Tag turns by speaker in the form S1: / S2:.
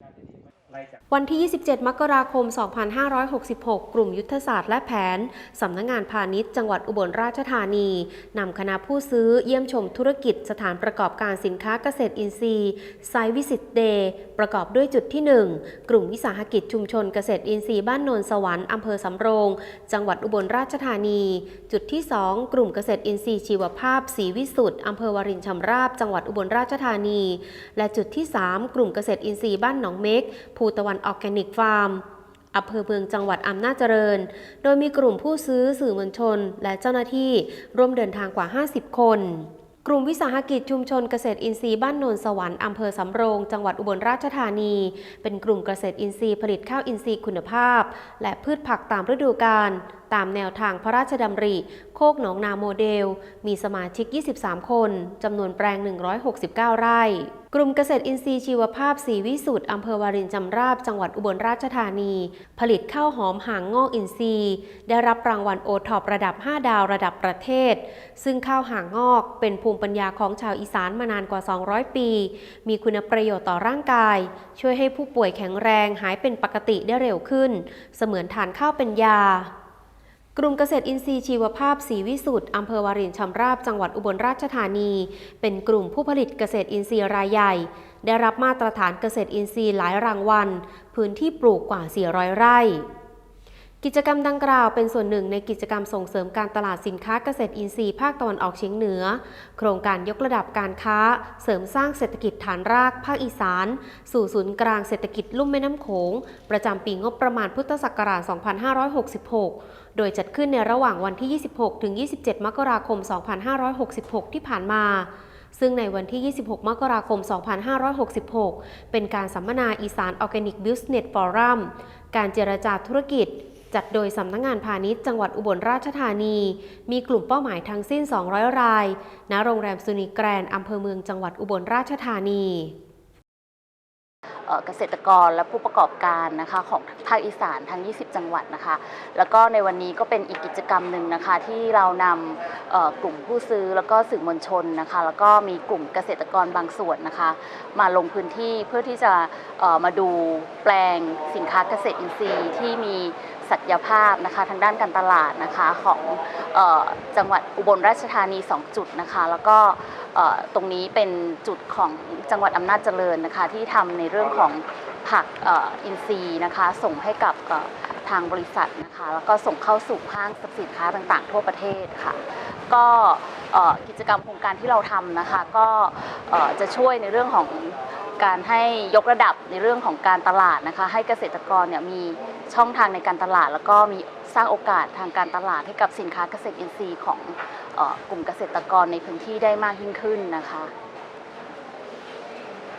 S1: Gracias. วันที่ 27 มกราคม 2566 กลุ่มยุทธศาสตร์และแผน สำนักงงานพาณิชย์จังหวัดอุบลราชธานี นำคณะผู้ซื้อเยี่ยมชมธุรกิจสถานประกอบการสินค้าเกษตรอินทรีย์ไซวิสิตเดย์ประกอบด้วยจุดที่ 1 กลุ่มวิสาหกิจชุมชนเกษตรอินทรีย์บ้านโนนสวรรค์อำเภอสำโรง จังหวัดอุบลราชธานี จุดที่ 2 กลุ่มเกษตรอินทรีย์ชีวภาพศรีวิสุทธ์อำเภอวารินชำราบ จังหวัดอุบลราชธานี และจุดที่ 3 กลุ่มเกษตรอินทรีย์บ้านหนองเม็กภูตะวันออร์แกนิกฟาร์มอำเภอเมืองจังหวัดอำนาจเจริญ โดยมีกลุ่มผู้ซื้อสื่อมวลชน และเจ้าหน้าที่ร่วมเดินทางกว่า 50 คน กลุ่มวิสาหกิจชุมชนเกษตรอินทรีย์บ้านโนนสวรรค์อำเภอสำโรง จังหวัดอุบลราชธานี เป็นกลุ่มเกษตรอินทรีย์ผลิตข้าวอินทรีย์คุณภาพ และพืชผักตามฤดูกาล ตามแนวทางพระราชดำริ โคกหนองนาโมเดล มีสมาชิก 23 คนจำนวนแปลง 169 ไร่กลุ่มเกษตรอินทรีย์ชีวภาพสีวิสุทธ์อำเภอวารินจำราบ จังหวัดอุบลราชธานี ผลิตข้าวหอมหางงอกอินทรีย์ ได้รับรางวัลโอท็อประดับ 5 ดาวระดับประเทศ ซึ่งข้าวหางงอกเป็นภูมิปัญญาของชาวอีสานมานานกว่า 200 ปี มีคุณประโยชน์ต่อร่างกาย ช่วยให้ผู้ป่วยแข็งแรงหายเป็นปกติได้เร็วขึ้น เสมือนทานข้าวเป็นยา กลุ่มเกษตรอินทรีย์ชีวภาพศรีวิสุทธ์อำเภอวารินชำราบจังหวัดอุบลราชธานี เป็นกลุ่มผู้ผลิตเกษตรอินทรีย์รายใหญ่ ได้รับมาตรฐานเกษตรอินทรีย์หลายรางวัล พื้นที่ปลูกกว่า 400 ไร่ กิจกรรมดังกล่าวเป็นส่วนหนึ่งในกิจกรรมส่งเสริมการตลาดสินค้าเกษตรอินทรีย์ภาคตะวันออกเฉียงเหนือ โครงการยกระดับการค้า เสริมสร้างเศรษฐกิจฐานรากภาคอีสาน สู่ศูนย์กลางเศรษฐกิจลุ่มแม่น้ำโขง ประจำปีงบประมาณพุทธศักราช 2566 โดยจัดขึ้นในระหว่างวันที่ 26 ถึง 27 มกราคม 2566 ที่ผ่านมาซึ่งในวันที่ 26 มกราคม 2566 เป็นการสัมมนาอีสานออร์แกนิกบิสเนสฟอรัมการเจรจาธุรกิจ จัดโดยสำนักงงานพาณิชย์จังหวัดอุบลราชธานี มีกลุ่มเป้าหมายทั้งสิ้น 200 ราย ณ โรงแรมซูนิแกรนอำเภอเมืองจังหวัดอุบลราชธานี
S2: เกษตรกรและผู้ประกอบการนะคะของภาคอีสานทั้ง 20 จังหวัดนะคะ แล้วก็ในวันนี้ก็เป็นอีกกิจกรรมหนึ่งนะคะที่เรานำกลุ่มผู้ซื้อแล้วก็สื่อมวลชนนะคะ แล้วก็มีกลุ่มเกษตรกรบางส่วนนะคะ มาลงพื้นที่เพื่อที่จะมาดูแปลงสินค้าเกษตรอินทรีย์ที่มีศักยภาพนะคะทางด้านการตลาดนะคะของออจังหวัดอุบลราชธานี 2 จุดนะคะ แล้วก็ ตรงนี้เป็นจุดของจังหวัดอำนาจเจริญนะคะ ที่ทำในเรื่องของผักอินทรีย์นะคะ ส่งให้กับทางบริษัทนะคะ แล้วก็ส่งเข้าสู่ห้างสินค้าต่างๆ ทั่วประเทศค่ะ ก็กิจกรรมโครงการที่เราทำนะคะ ก็จะช่วยในเรื่องของ การให้ยกระดับในเรื่องของการตลาดนะคะ ให้เกษตรกรเนี่ยมีช่องทางในการตลาด แล้วก็มีสร้างโอกาสทางการตลาดให้กับสินค้าเกษตรอินทรีย์ของออกลุ่มเกษตรกรในพื้นที่ได้มากยิ่งขึ้นนะคะ